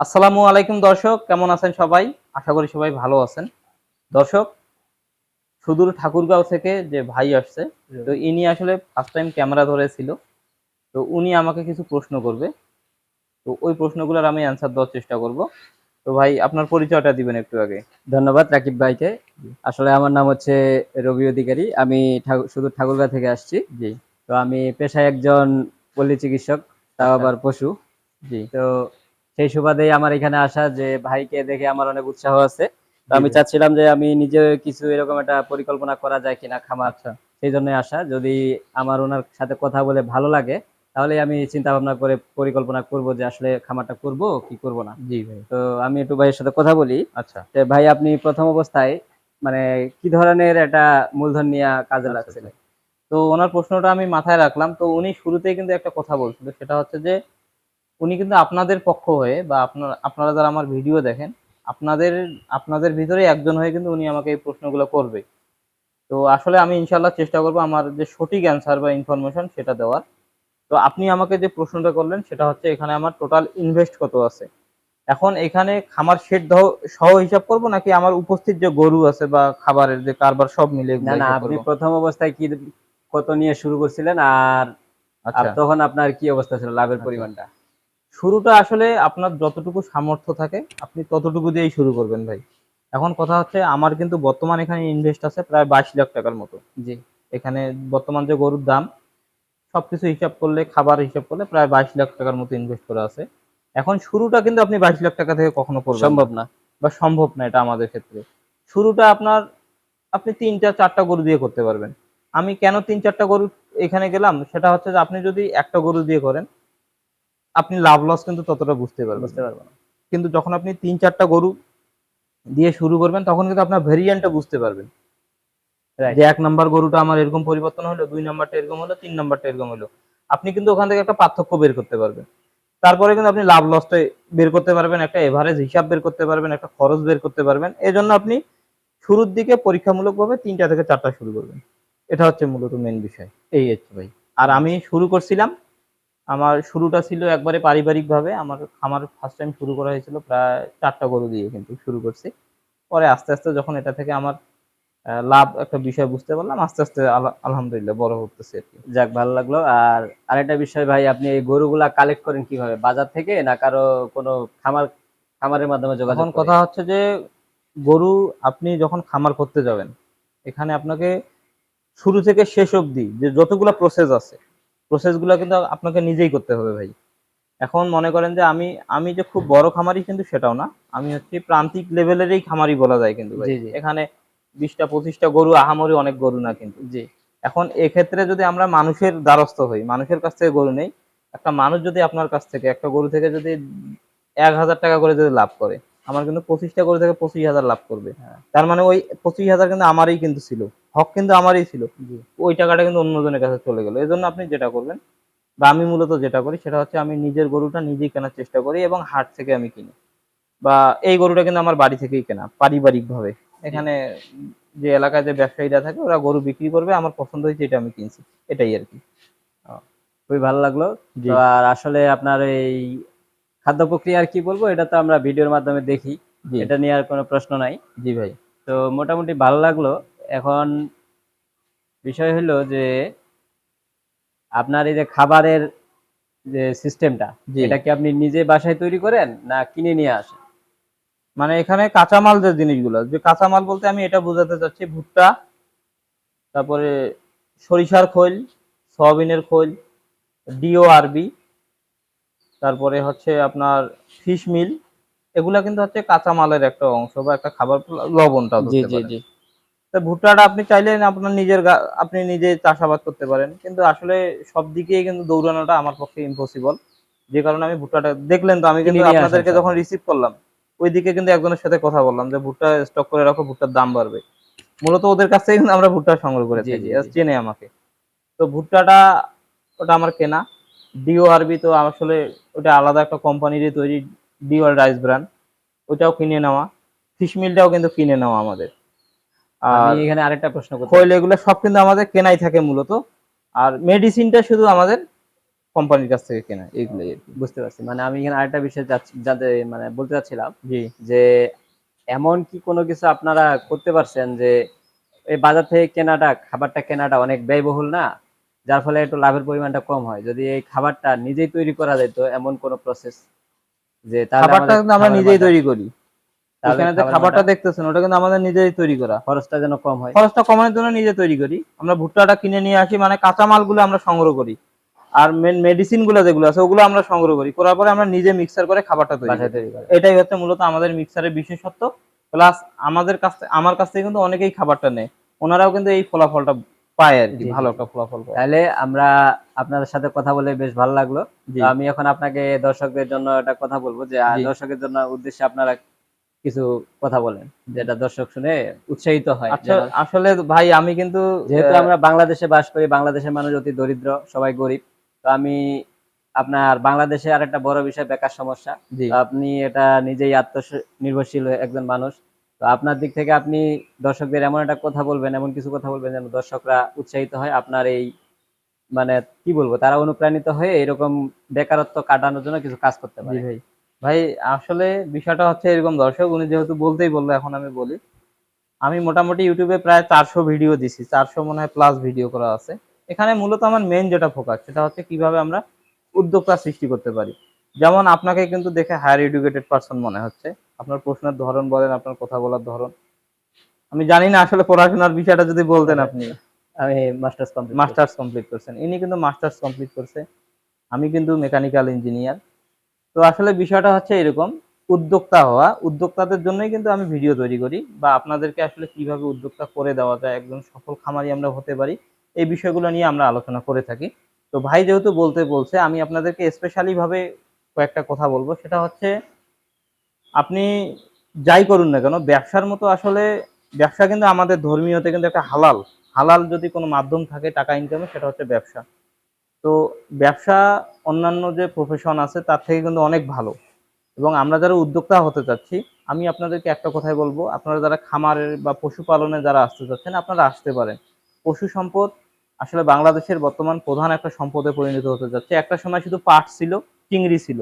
আসসালামু আলাইকুম দর্শক কেমন আছেন সবাই? আশা করি সবাই ভালো আছেন। দর্শক সুদূর ঠাকুরগাঁও থেকে যে ভাই আসছে তো ইনি আসলে ফার্স্ট টাইম ক্যামেরা ধরেছিল। তো উনি আমাকে কিছু প্রশ্ন করবে। তো ওই প্রশ্নগুলোর আমি অ্যান্সার দেওয়ার চেষ্টা করব। তো ভাই আপনার পরিচয়টা দিবেন একটু আগে। ধন্যবাদ রাকিব ভাইকে। আসলে আমার নাম হচ্ছে রবি অধিকারী। আমি ঠাকু- শুধু ঠাকুরগাঁ থেকে আসছি। জি। তো আমি পেশায় একজন পল্লী চিকিৎসক তাও আচ্ছা। আবার পশু। জি। তো সেই সুবাদেই আমার এখানে আসা যে ভাইকে দেখে আমার অনেক উৎসাহ আছে। তো আমি চাচ্ছিলাম যে আমি নিজে কিছু এরকম একটা পরিকল্পনা করা যায় কিনা খামার আচ্ছা সেই জন্য আসা। যদি আমার ওনার সাথে কথা বলে ভালো লাগে তাহলে আমি চিন্তা ভাবনা করে পরিকল্পনা করব যে আসলে খামারটা করব কি করব না। জি ভাই। তো আমি একটু ভাইয়ের সাথে কথা বলি। আচ্ছা। ভাই আপনি প্রথম অবস্থায় মানে কি ধরনের একটা মূলধন নিয়ে কাজে আচ্ছা, লাগছিলেন? তো ওনার প্রশ্নটা আমি মাথায় রাখলাম। তো উনি শুরুতেই কিন্তু একটা কথা বলছিল। সেটা হচ্ছে যে উনি কিন্তু আপনাদের পক্ষ হয়ে বা আপনার আপনারা যারা আমার ভিডিও দেখেন আপনাদের আপনাদের ভিতরে একজন হয়ে কিন্তু উনি আমাকে এই প্রশ্নগুলো করবে। তো আসলে আমি ইনশাল্লাহ চেষ্টা করব আমার যে সঠিক অ্যান্সার বা ইনফরমেশন সেটা দেওয়ার। তো আপনি আমাকে যে প্রশ্নটা করলেন সেটা হচ্ছে এখানে আমার টোটাল ইনভেস্ট কত আছে? এখন এখানে খামার শেড সহ হিসাব করব নাকি আমার উপস্থিত যে গরু আছে বা খাবারের যে কারবার সব মিলে না না আপনি প্রথম অবস্থায় কি কত নিয়ে শুরু করছিলেন আর আচ্ছা। তখন আপনার কি অবস্থা ছিল লাভের আচ্ছা। পরিমাণটা? শুরুটা আসলে আপনার যতটুকু সামর্থ্য থাকে আপনি ততটুকু দিয়েই শুরু করবেন ভাই। এখন কথা হচ্ছে আমার কিন্তু বর্তমান এখানে ইনভেস্ট আছে প্রায় বাইশ লাখ টাকার মতো। জি। এখানে বর্তমান যে গরুর দাম সবকিছু হিসাব করলে খাবার হিসাব করলে প্রায় বাইশ লাখ টাকার মতো ইনভেস্ট করা আছে। এখন শুরুটা কিন্তু আপনি বাইশ লাখ টাকা থেকে কখনো করবেন সম্ভব না। বা সম্ভব না এটা আমাদের ক্ষেত্রে। শুরুটা আপনার আপনি তিনটা চারটা গরু দিয়ে করতে পারবেন। আমি কেন তিন চারটা গরু এখানে গেলাম? সেটা হচ্ছে যে আপনি যদি একটা গরু দিয়ে করেন আপনি লাভ লস কিন্তু ততটা বুঝতে পারবেন বুঝতে পারব না। কিন্তু যখন আপনি তিন চারটা গরু দিয়ে শুরু করবেন তখন কিন্তু আপনার ভেরিয়েন্টটা বুঝতে পারবেন। যে এক নাম্বার গরুটা আমার এরকম পরিবর্তন হলো দুই নাম্বারটা এরকম হলো তিন নাম্বারটা এরকম হলো। আপনি কিন্তু ওখান থেকে একটা পার্থক্য বের করতে পারবেন। তারপরে কিন্তু আপনি লাভ লসটা বের করতে পারবেন একটা এভারেজ হিসাব বের করতে পারবেন একটা খরচ বের করতে পারবেন। এই জন্য আপনি শুরুর দিকে পরীক্ষামূলকভাবে তিনটা থেকে চারটা শুরু করবেন। এটা হচ্ছে মূলত মেন বিষয়। এই হচ্ছে ভাই। আর আমি শুরু করছিলাম আমার শুরুটা ছিল একবারে পারিবারিকভাবে। আমার আমার ফার্স্ট টাইম শুরু করা হয়েছিল প্রায় চারটা গরু দিয়ে কিন্তু শুরু করছি। পরে আস্তে আস্তে যখন এটা থেকে আমার লাভ একটা বিষয় বুঝতে পারলাম আস্তে আস্তে আলহামদুলিল্লাহ বড় হতেছে আর কি। যাক ভালো লাগল। আর আরেকটা বিষয় ভাই আপনি এই গরুগুলা কালেক্ট করেন কীভাবে? বাজার থেকে না কারও কোনো খামার খামারের মাধ্যমে যোগাযোগ এখন কথা হচ্ছে যে গরু আপনি যখন খামার করতে যাবেন এখানে আপনাকে শুরু থেকে শেষ অবধি যে যতগুলো প্রসেস আছে প্রসেসগুলো কিন্তু আপনাকে নিজেই করতে হবে ভাই। এখন মনে করেন যে আমি আমি যে খুব বড় খামারি কিন্তু সেটাও না। আমি হচ্ছে প্রান্তিক লেভেলেরই খামারি বলা যায় কিন্তু ভাই। এখানে বিশটা পঁচিশটা গরু আহামরি অনেক গরু না কিন্তু। জি। এখন এক্ষেত্রে যদি আমরা মানুষের দ্বারস্থ হই মানুষের কাছ থেকে গরু নেই একটা মানুষ যদি আপনার কাছ থেকে একটা গরু থেকে যদি এক হাজার টাকা করে যদি লাভ করে আমার কিন্তু পঁচিশটা গরু থেকে পঁচিশ হাজার লাভ করবে। হ্যাঁ। তার মানে ওই পঁচিশ হাজার কিন্তু আমারই কিন্তু ছিল। হক কিন্তু আমারই ছিল। ওই টাকাটা কিন্তু অন্যজনের কাছে চলে গেল। এই জন্য আপনি যেটা করবেন বা আমি মূলত যেটা করি সেটা হচ্ছে আমি নিজের গরুটা নিজেই কেনার চেষ্টা করি এবং হাট থেকে আমি কিনি। বা এই গরুটা কিন্তু আমার বাড়ি থেকেই কেনা পারিবারিক ভাবে এখানে যে এলাকায় যে ব্যবসায়ীরা থাকে ওরা গরু বিক্রি করবে আমার পছন্দ হয়েছে এটা আমি কিনছি। এটাই আর কি। খুবই ভালো লাগল। আর আসলে আপনার এই খাদ্য প্রক্রিয়া আর কি বলব এটা তো আমরা ভিডিওর মাধ্যমে দেখি। এটা নিয়ে আর কোনো প্রশ্ন নাই। জি ভাই। তো মোটামুটি ভালো লাগল। এখন বিষয় হলো যে আপনার এই যে খাবারের যে সিস্টেমটা। এটা কি আপনি নিজে বাসায় তৈরি করেন না কিনে নিয়ে আসেন? মানে এখানে কাঁচামাল যে জিনিসগুলো যে কাঁচামাল বলতে আমি এটা বোঝাতে চাচ্ছি ভুট্টা তারপরে সরিষার খোল সয়াবিনের খোল ডিও আরবি তারপরে হচ্ছে আপনার ফিশ মিল এগুলা কিন্তু হচ্ছে কাঁচামালের একটা অংশ বা একটা খাবার লবণটা জি জি জি। তা ভুট্টাটা আপনি চাইলে আপনার নিজের আপনি নিজে চাষাবাদ করতে পারেন কিন্তু আসলে সব দিকেই কিন্তু দৌড়ানোটা আমার পক্ষে ইম্পসিবল যে কারণে আমি ভুট্টাটা দেখলেন তো আমি কিন্তু আপনাদেরকে যখন রিসিভ করলাম ওই দিকে কিন্তু একজনের সাথে কথা বললাম যে ভুট্টা স্টক করে রাখো ভুট্টার দাম বাড়বে। মূলত ওদের কাছ থেকে কিন্তু আমরা ভুট্টা সংগ্রহ করে থাকি। চেনে আমাকে। তো ভুট্টাটা ওটা আমার কেনা। ডিও আরবি তো আসলে ওটা আলাদা একটা কোম্পানিরই তৈরি ডিও রাইস ব্র্যান্ড ওটাও কিনে নেওয়া। ফিশ মিলটাও কিন্তু কিনে নেওয়া আমাদের। আর আমি এখানে আরেকটা প্রশ্ন করতে খৈল এগুলো সব কিন্তু আমাদের কেনাই থাকে মূলত। আর মেডিসিনটা শুধু আমাদের কোম্পানির কাছ থেকে কেনা এইগুলোই বুঝতে পারছি। মানে আমি এখানে আরেকটা বিষয় যাচ্ছি- যাতে মানে বলতে চাচ্ছিলাম জি। যে এমন কি কোনো কিছু আপনারা করতে পারছেন যে এই বাজার থেকে কেনাটা খাবারটা কেনাটা অনেক ব্যয়বহুল না? যার ফলে একটু লাভের পরিমাণটা কম হয়। যদি এই খাবারটা নিজেই তৈরি করা যেত এমন কোনো প্রসেস যে খাবারটা কিন্তু আমরা নিজেই তৈরি করি। এখানে যে খাবারটা দেখতেছেন ওটা কিন্তু আমাদের নিজেই তৈরি করা। খরচটা যেন কম হয়। খরচটা কমানোর জন্য নিজে তৈরি করি। আমরা ভুট্টাটা কিনে নিয়ে আসি মানে কাঁচা মালগুলো আমরা সংগ্রহ করি। আর মেন মেডিসিনগুলো যেগুলো আছে ওগুলো আমরা সংগ্রহ করি। করার পরে আমরা নিজে মিক্সার করে খাবারটা তৈরি করি। এটাই হচ্ছে মূলত আমাদের মিক্সারের বিশেষত্ব। প্লাস আমাদের কাছ থেকে আমার কাছ থেকে কিন্তু অনেকেই খাবারটা নেয়। ওনারাও কিন্তু এই ফলাফলটা পায় আর কি ভালো একটা ফলাফল তাহলে আমরা আপনাদের সাথে কথা বলে বেশ ভালো লাগল। আমি এখন আপনাকে দর্শকদের জন্য একটা কথা বলব যে দর্শকের জন্য উদ্দেশ্যে আপনারা কিছু কথা বলেন যেটা দর্শক শুনে উৎসাহিত হয়। আচ্ছা আসলে ভাই আমি কিন্তু যেহেতু আমরা বাংলাদেশে বাস করি বাংলাদেশের মানুষ অতি দরিদ্র সবাই গরিব। তো আমি আপনার বাংলাদেশে আর একটা বড় বিষয় বেকার সমস্যা। আপনি এটা নিজেই আত্মনির্ভরশীল একজন মানুষ। তো আপনার দিক থেকে আপনি দর্শকদের এমন একটা কথা বলবেন, এমন কিছু কথা বলবেন যেন দর্শকরা উৎসাহিত হয় আপনার এই মানে কি বলব, তারা অনুপ্রাণিত হয়ে এরকম বেকারত্ব কাটানোর জন্য কিছু কাজ করতে পারে। ভাই। ভাই, আসলে বিষয়টা হচ্ছে এরকম দর্শক, উনি যেহেতু বলতেই বলল, এখন আমি বলি। আমি মোটামুটি ইউটিউবে প্রায় চারশো ভিডিও দিছি, চারশো মনে হয় প্লাস ভিডিও করা আছে। এখানে মূলত আমার মেন যেটা ফোকাস সেটা হচ্ছে কীভাবে আমরা উদ্যোক্তা সৃষ্টি করতে পারি। যেমন আপনাকে কিন্তু দেখে হায়ার এডুকেটেড পার্সন মনে হচ্ছে। আপনার প্রশ্নের ধরন বলেন আপনার কথা বলার ধরন। আমি জানি না আসলে পড়াশোনার বিষয়টা যদি বলতেন আপনি। আমি মাস্টার্স কমপ্লিট মাস্টার্স কমপ্লিট করছেন। ইনি কিন্তু মাস্টার্স কমপ্লিট করছে। আমি কিন্তু মেকানিক্যাল ইঞ্জিনিয়ার। তো আসলে বিষয়টা হচ্ছে এরকম উদ্যোক্তা হওয়া। উদ্যোক্তাদের জন্যই কিন্তু আমি ভিডিও তৈরি করি বা আপনাদেরকে আসলে কীভাবে উদ্যোক্তা করে দেওয়া যায় একজন সফল খামারি আমরা হতে পারি এই বিষয়গুলো নিয়ে আমরা আলোচনা করে থাকি। তো ভাই যেহেতু বলতে বলছে আমি আপনাদেরকে স্পেশালি ভাবে কয়েকটা কথা বলব। সেটা হচ্ছে আপনি যাই করুন না কেন, ব্যবসার মতো আসলে ব্যবসা কিন্তু আমাদের ধর্মীয়তে কিন্তু একটা হালাল। হালাল যদি কোনো মাধ্যম থাকে টাকা ইনকামে সেটা হচ্ছে ব্যবসা। তো ব্যবসা অন্যান্য যে প্রফেশন আছে, তার থেকে কিন্তু অনেক ভালো। এবং আমরা যারা উদ্যোক্তা হতে চাচ্ছি, আমি আপনাদেরকে একটা কথাই বলব, আপনারা যারা খামারের বা পশুপালনে যারা আসতে চাচ্ছেন, আপনারা আসতে পারেন। পশু সম্পদ আসলে বাংলাদেশের বর্তমান প্রধান একটা সম্পদে পরিণত হতে যাচ্ছে। একটা সময় শুধু পাট ছিল চিংড়ি ছিল।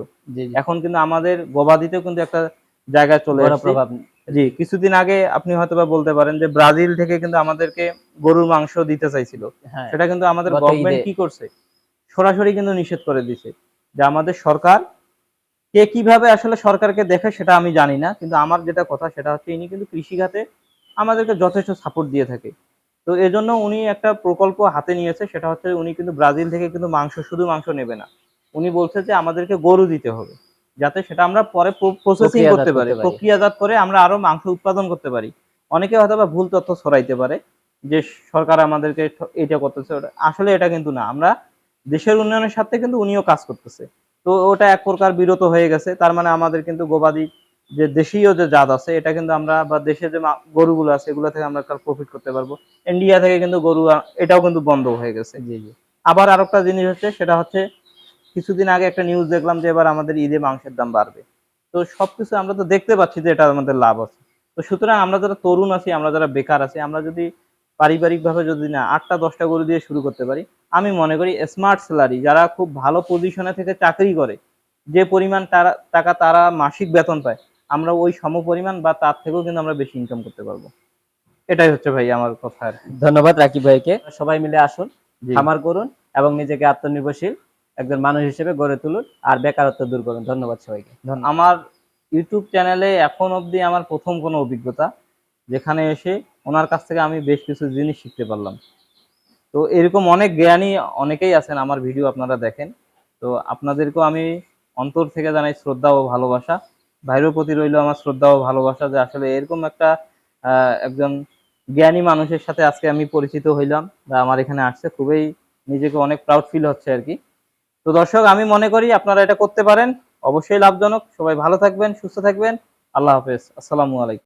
এখন কিন্তু আমাদের গবাদিতেও কিন্তু একটা জায়গায় চলে প্রভাব। জি কিছুদিন আগে আপনি হয়তোবা বলতে পারেন যে ব্রাজিল থেকে কিন্তু আমাদেরকে গরুর মাংস দিতে চাইছিল। হ্যাঁ। সেটা কিন্তু আমাদের গভর্নমেন্ট কি করছে? সরাসরি কিন্তু নিষেধ করে দিছে যে আমাদের সরকার কে কীভাবে আসলে সরকারকে দেখে সেটা আমি জানি না কিন্তু আমার যেটা কথা সেটা হচ্ছে ইনি কিন্তু কৃষিখাতে আমাদেরকে যথেষ্ট সাপোর্ট দিয়ে থাকে। তো এজন্য উনি একটা প্রকল্প হাতে নিয়েছে সেটা হচ্ছে উনি কিন্তু ব্রাজিল থেকে কিন্তু মাংস শুধু মাংস নেবে না। উনি বলছে যে আমাদেরকে গরু দিতে হবে যাতে সেটা আমরা পরে প্রসেসিং করতে পারি। প্রক্রিয়াজাত করে আমরা আরও মাংস উৎপাদন করতে পারি। অনেকে হয়তো বা ভুল তথ্য ছড়াইতে পারে যে সরকার আমাদেরকে এটা করতেছে ওটা আসলে এটা কিন্তু না। আমরা দেশের উন্নয়নের সাথে কিন্তু উনিও কাজ করতেছে। তো ওটা এক প্রকার বিরত হয়ে গেছে। তার মানে আমাদের কিন্তু গবাদি যে দেশীয় যে জাত আছে এটা কিন্তু আমরা বা দেশে যে গরুগুলো আছে এগুলো থেকে আমরা প্রফিট করতে পারব। ইন্ডিয়া থেকে কিন্তু গরু এটাও কিন্তু বন্ধ হয়ে গেছে। জি জি। আবার আরেকটা জিনিস হচ্ছে সেটা হচ্ছে কিছুদিন আগে একটা নিউজ দেখলাম যে এবার আমাদের ঈদে মাংসের দাম বাড়বে। তো সবকিছু আমরা তো দেখতে পাচ্ছি যে এটা আমাদের লাভ আছে। তো সুতরাং আমরা যারা তরুণ আছি আমরা যারা বেকার আছি আমরা যদি পারিবারিক ভাবে যদি না আটটা দশটা গরু দিয়ে শুরু করতে পারি আমি মনে করি স্মার্ট স্যালারি যারা খুব ভালো পজিশনে থেকে চাকরি করে যে পরিমাণ তারা টাকা তারা মাসিক বেতন পায় আমরা ওই সম পরিমাণ বা তার থেকেও কিন্তু আমরা বেশি ইনকাম করতে পারব। এটাই হচ্ছে ভাই আমার কথা ধন্যবাদ রাকিব ভাইকে। সবাই মিলে আসুন। খামার করুন এবং নিজেকে আত্মনির্ভরশীল একজন মানুষ হিসেবে গড়ে তুলুন আর বেকারত্ব দূর করুন। ধন্যবাদ সবাইকে। আমার ইউটিউব চ্যানেলে এখন অবধি আমার প্রথম কোনো অভিজ্ঞতা, যেখানে এসে ওনার কাছ থেকে আমি বেশ কিছু জিনিস শিখতে পারলাম। তো এরকম অনেক জ্ঞানী অনেকেই আছেন, আমার ভিডিও আপনারা দেখেন। তো আপনাদেরকেও আমি অন্তর থেকে জানাই শ্রদ্ধা ও ভালোবাসা। ভাইয়ের প্রতি রইল আমার শ্রদ্ধা ও ভালোবাসা যে আসলে এরকম একটা একজন জ্ঞানী মানুষের সাথে আজকে আমি পরিচিত হইলাম বা আমার এখানে আসছে। খুবই নিজেকে অনেক প্রাউড ফিল হচ্ছে আর কি। তো দর্শক, আমি মনে করি আপনারা এটা করতে পারেন। অবশ্যই লাভজনক। সবাই ভালো থাকবেন, সুস্থ থাকবেন। আল্লাহ হাফেজ। আসসালামু আলাইকুম।